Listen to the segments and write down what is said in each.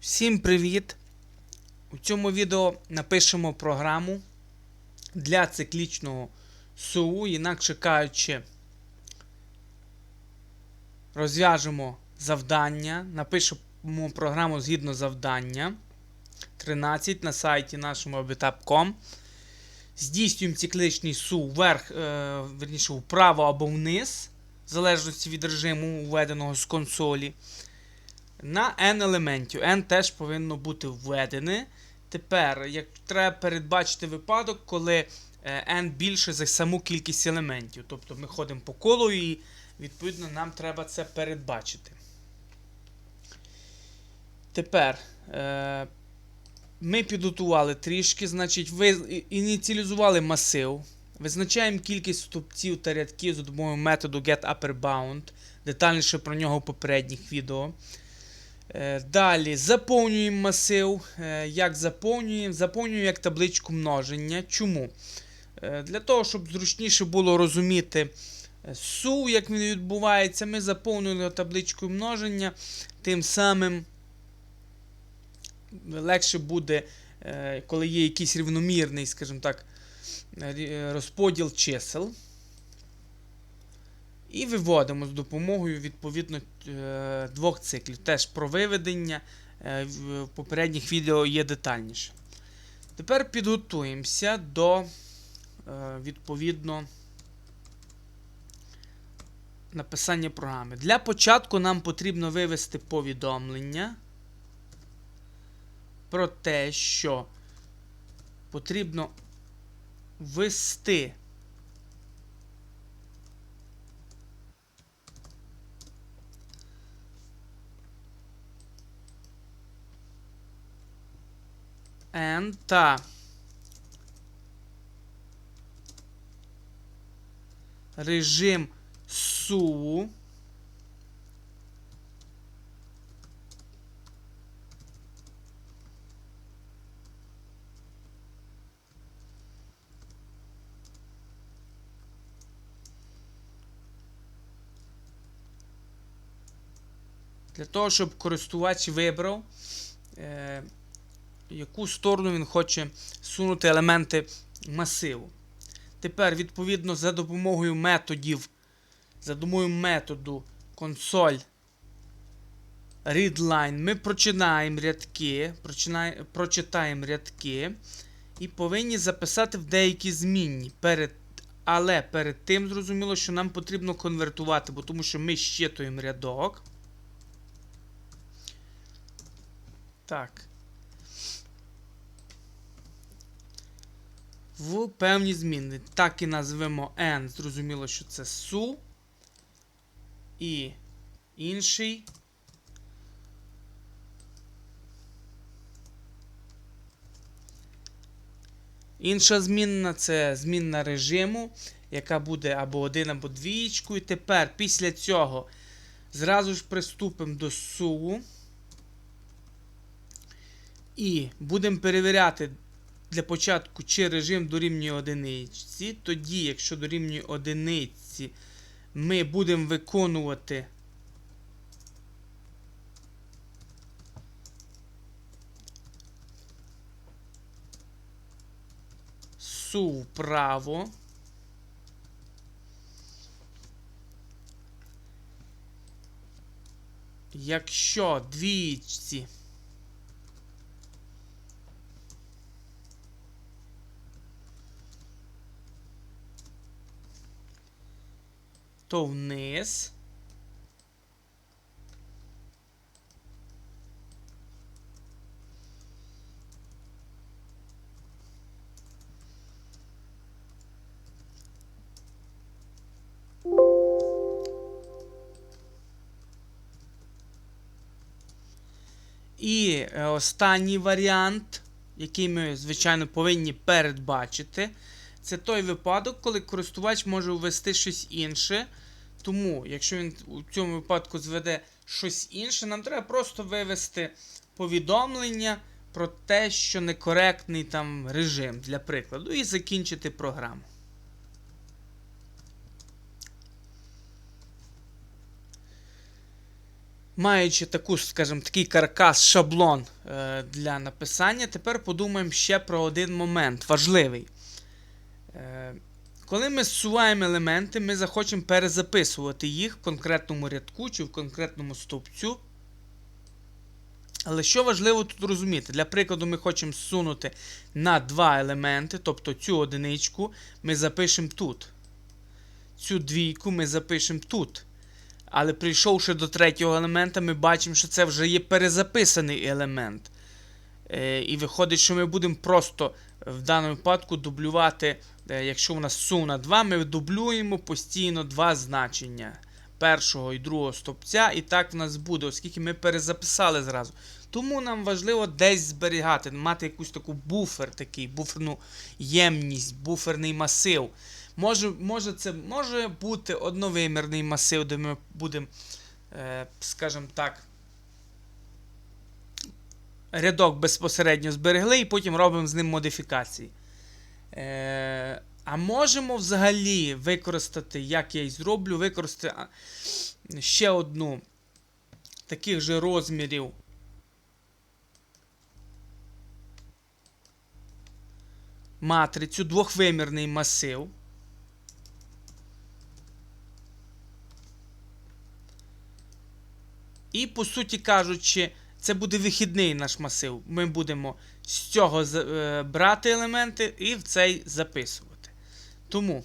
Всім привіт! У цьому відео напишемо програму для циклічного СУ, інакше кажучи, розв'яжемо завдання, напишемо програму згідно завдання 13 на сайті нашому obitap.com. Здійснюємо циклічний СУ вверх, е, верніше, вправо або вниз, в залежності від режиму, введеного з консолі. На N елементів. N теж повинно бути введене. Тепер, як треба передбачити випадок, коли е, N більше за саму кількість елементів. Тобто ми ходимо по колу і, відповідно, нам треба це передбачити. Тепер е, ми підготували трішки, значить, ви ініціалізували масив. Визначаємо кількість стовпців та рядків за допомогою методу getUpperBound. Детальніше про нього в попередніх відео. Е, Далі заповнюємо масив. Е, Як заповнюємо? Заповнюємо як табличку множення. Чому? Е, Для того, щоб зручніше було розуміти су, як він відбувається, ми заповнили табличкою множення. Тим самим легше буде, коли є якийсь рівномірний, скажімо так, розподіл чисел. І виводимо з допомогою відповідно е, двох циклів. Теж про виведення е, в попередніх відео є детальніше. Тепер підготуємося до е, відповідно написання програми. Для початку нам потрібно вивести повідомлення про те, що потрібно ввести N режим SU Для того, щоб користувач вибрав, е, яку сторону він хоче сунути елементи масиву. Тепер, відповідно, за допомогою методів, за допомогою методу консоль readline ми прочинаємо рядки, прочитаємо рядки і повинні записати в деякі змінні. Перед, але перед тим зрозуміло, що нам потрібно конвертувати, бо тому що ми щитуємо рядок. Так. В певні зміни. Так і назвемо N. Зрозуміло, що це SU. І інший. Інша змінна це змінна режиму, яка буде або 1, або двієчкою. Тепер після цього зразу ж приступимо до SU. І будемо перевіряти для початку, чи режим дорівнює одиниці. Тоді, якщо дорівнює одиниці, ми будемо виконувати су вправо. Якщо двічці то вниз. І е, останній варіант, який ми, звичайно, повинні передбачити, це той випадок, коли користувач може ввести щось інше. Тому, якщо він у цьому випадку зведе щось інше, нам треба просто вивести повідомлення про те, що некоректний там режим для прикладу, і закінчити програму. Маючи таку, скажімо, такий каркас, шаблон е, для написання, тепер подумаємо ще про один момент важливий. Е, коли ми зсуваємо елементи, ми захочемо перезаписувати їх в конкретному рядку чи в конкретному стовпцю. Але що важливо тут розуміти? Для прикладу, ми хочемо зсунути на два елементи, тобто цю одиничку ми запишемо тут. Цю двійку ми запишемо тут. Але прийшовши до третього елемента, ми бачимо, що це вже є перезаписаний елемент. Е, і виходить, що ми будемо просто в даному випадку дублювати, е, якщо у нас сума 2, ми дублюємо постійно два значення першого і другого стопця, і так в нас буде, оскільки ми перезаписали зразу. Тому нам важливо десь зберігати, мати якусь таку буфер, такий, буферну ємність, буферний масив. Може може, це може бути одновимірний масив, де ми будемо, е, скажімо так, рядок безпосередньо зберегли і потім робимо з ним модифікації. Е, а можемо взагалі використати, як я і зроблю, використати ще одну таких же розмірів. Матрицю, двохвимірний масив. І, по суті кажучи, це буде вихідний наш масив. Ми будемо з цього е, брати елементи і в цей записувати. Тому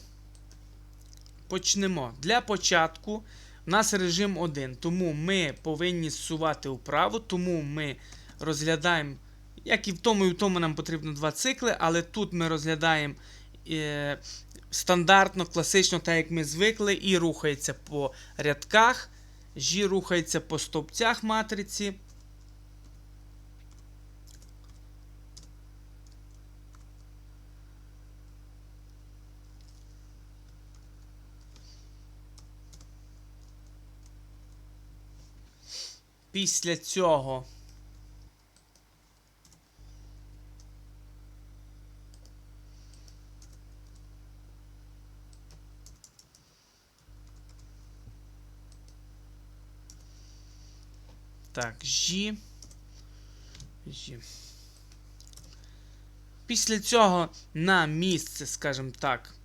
почнемо. Для початку у нас режим 1. Тому ми повинні зсувати вправо, тому ми розглядаємо, як і в тому, і в тому нам потрібно два цикли, але тут ми розглядаємо. Е, Стандартно, класично, так як ми звикли, і рухається по рядках. G рухається по стовпцях матриці. Після цього Так, G. G. Після цього на місце, скажімо так,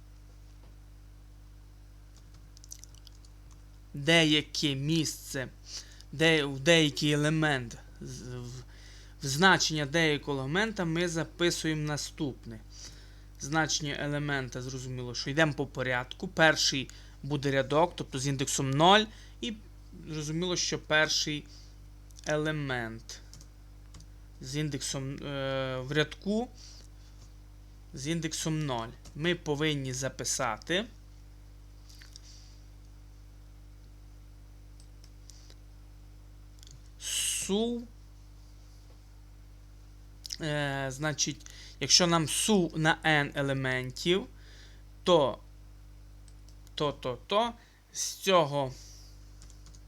деяке місце, де, в деякий елемент, в, в значення деякого елемента ми записуємо наступне. Значення елемента, зрозуміло, що йдемо по порядку. Перший буде рядок, тобто з індексом 0, і зрозуміло, що перший елемент з індексом е, в рядку з індексом 0. Ми повинні записати. Су. Е, значить, якщо нам су на n елементів, то то, то, то з цього,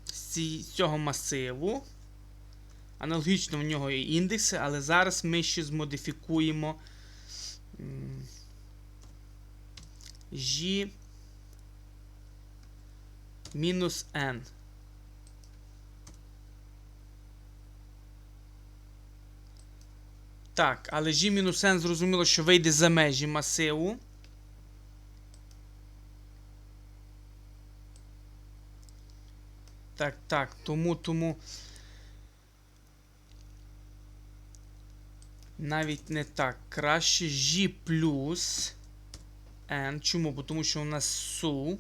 з цього масиву Аналогічно в нього є індекси, але зараз ми ще змодифікуємо G мінус N. Так, але G-N зрозуміло, що вийде за межі масиву. Так, так, тому, тому. Навіть не так. Краще G плюс N. Чому? Бо тому що у нас су.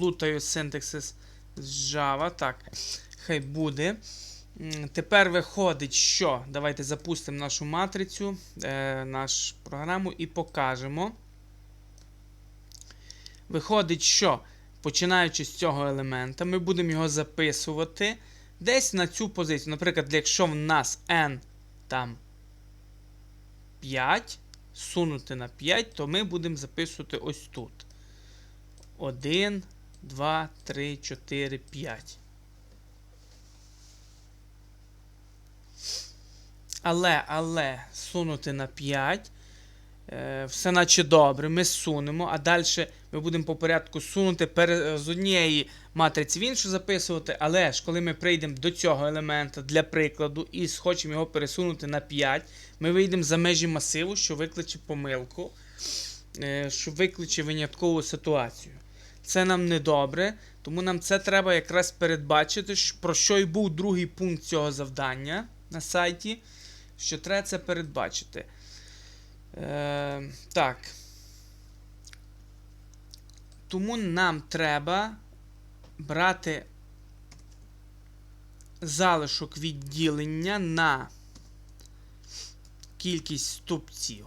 Плутаю синтаксис з Java. Так, хай буде. Тепер виходить, що давайте запустимо нашу матрицю, е, нашу програму і покажемо. Виходить, що починаючи з цього елемента, ми будемо його записувати десь на цю позицію. Наприклад, якщо в нас n там 5, сунути на 5, то ми будемо записувати ось тут. 1, 2, 3, 4, 5. Але, але сунути на 5. Е, все наче добре, ми сунемо, а далі ми будемо по порядку сунути з однієї матриці в іншу записувати. Але ж коли ми прийдемо до цього елемента для прикладу і хочемо його пересунути на 5, ми вийдемо за межі масиву, що викличе помилку, е, що викличе виняткову ситуацію. Це нам не добре, тому нам це треба якраз передбачити, про що і був другий пункт цього завдання на сайті, що треба це передбачити. Е, так. Тому нам треба брати залишок відділення на кількість стовпців.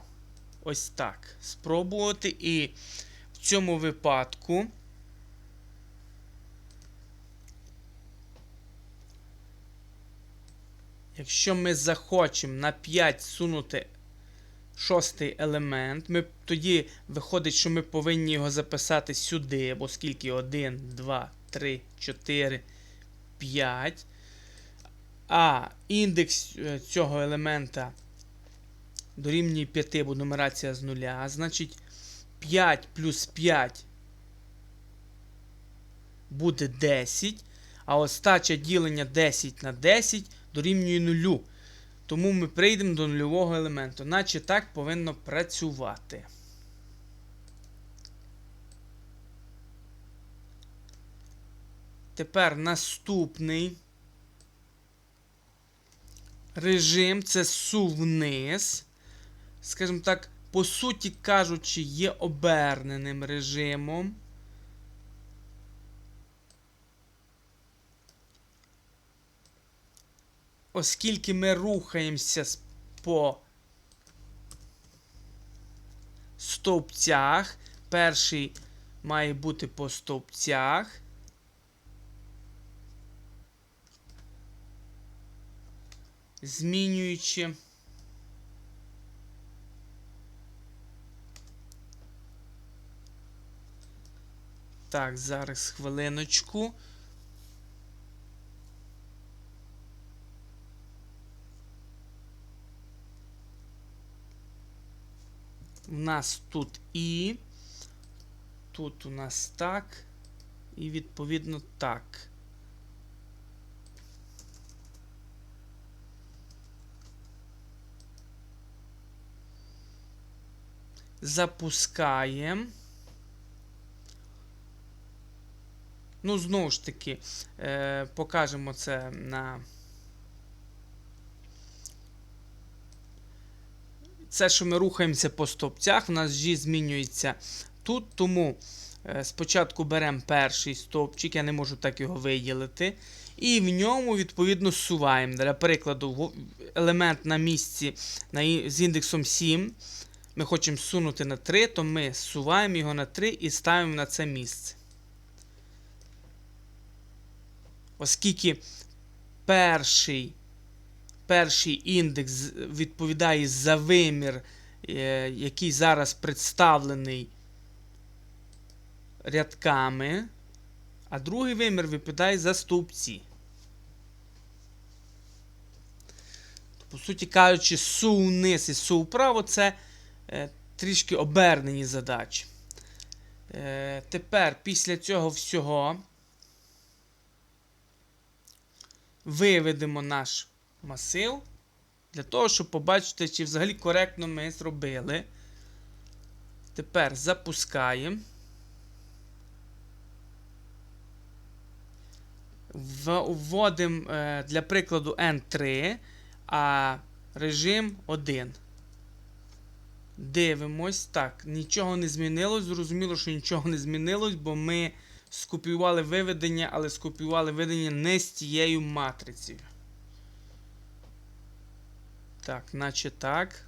Ось так. Спробувати. І в цьому випадку. Якщо ми захочемо на 5 сунути шостий елемент, ми тоді виходить, що ми повинні його записати сюди, бо скільки 1, 2, 3, 4, 5. А індекс е, цього елемента дорівнює 5, бо нумерація з нуля. Значить 5 плюс 5 буде 10. А остача ділення 10 на 10 дорівнює 0. Тому ми прийдемо до нульового елементу. Наче так повинно працювати. Тепер наступний режим це су вниз. Скажімо так, по суті кажучи, є оберненим режимом. Оскільки ми рухаємося по стовпцях, перший має бути по стовпцях. Змінюючи Так, зараз хвилиночку. У нас тут і. Тут у нас так. І відповідно так. Запускаємо. Ну, знову ж таки, е, покажемо це на. Це, що ми рухаємося по стовпцях, у нас G змінюється тут. Тому е, спочатку беремо перший стовпчик, я не можу так його виділити. І в ньому, відповідно, зсуваємо. Для прикладу, елемент на місці з індексом 7. Ми хочемо сунути на 3, то ми зсуваємо його на 3 і ставимо на це місце. Оскільки перший перший індекс відповідає за вимір, е, який зараз представлений рядками, а другий вимір відповідає за стовпці. По суті кажучи, су вниз і су вправо це е, трішки обернені задачі. Е, тепер після цього всього виведемо наш масив для того, щоб побачити, чи взагалі коректно ми зробили. Тепер запускаємо. Вводимо е, для прикладу N3, а режим 1. Дивимось. Так, нічого не змінилось. Зрозуміло, що нічого не змінилось, бо ми скопіювали виведення, але скопіювали виведення не з тією матрицею. Так, наче так.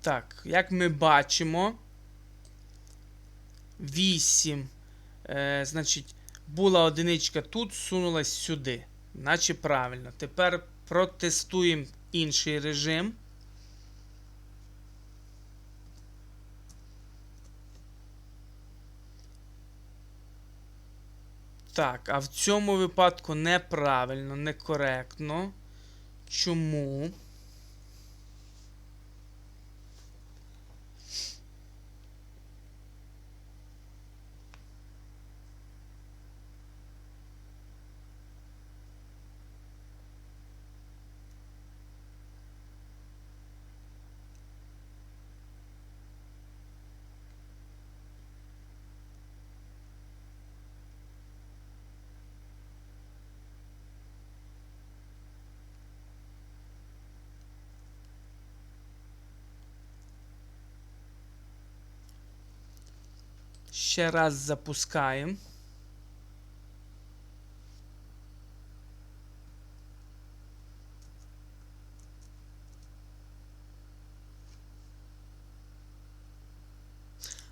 Так, як ми бачимо, 8, е, значить, Була одиничка тут, сунулась сюди. Наче правильно. Тепер протестуємо інший режим. Так, а в цьому випадку неправильно, некоректно. Чому? Ще раз запускаємо.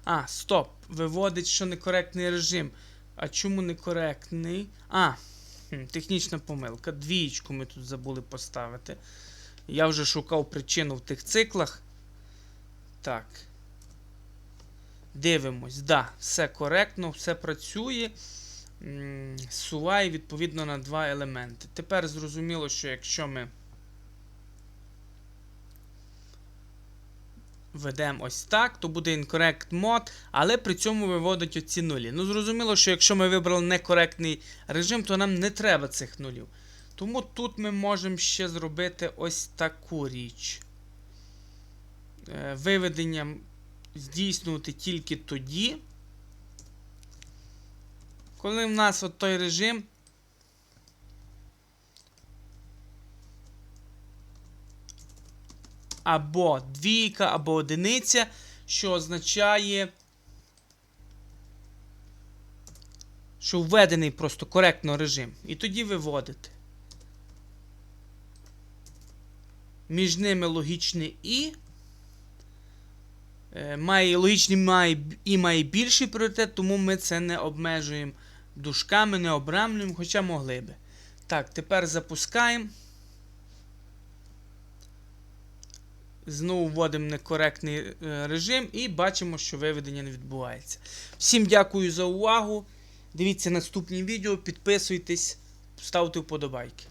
А, стоп. Виводить, що некоректний режим. А чому некоректний? А, технічна помилка. Двієчку ми тут забули поставити. Я вже шукав причину в тих циклах. Так. Дивимось, да, все коректно, все працює. Суває відповідно на два елементи. Тепер зрозуміло, що якщо ми ведемо ось так, то буде incorrect mode, але при цьому виводить оці нулі. Ну, зрозуміло, що якщо ми вибрали некоректний режим, то нам не треба цих нулів. Тому тут ми можемо ще зробити ось таку річ. Е, Виведення здійснювати тільки тоді, коли в нас от той режим або двійка, або одиниця, що означає, що введений просто коректно режим. І тоді виводити. Між ними логічне і. Е, Має логічний має і має більший пріоритет, тому ми це не обмежуємо дужками, не обрамлюємо, хоча могли би. Так, тепер запускаємо. Знову вводимо некоректний е, режим і бачимо, що виведення не відбувається. Всім дякую за увагу. Дивіться наступні відео, підписуйтесь, ставте вподобайки.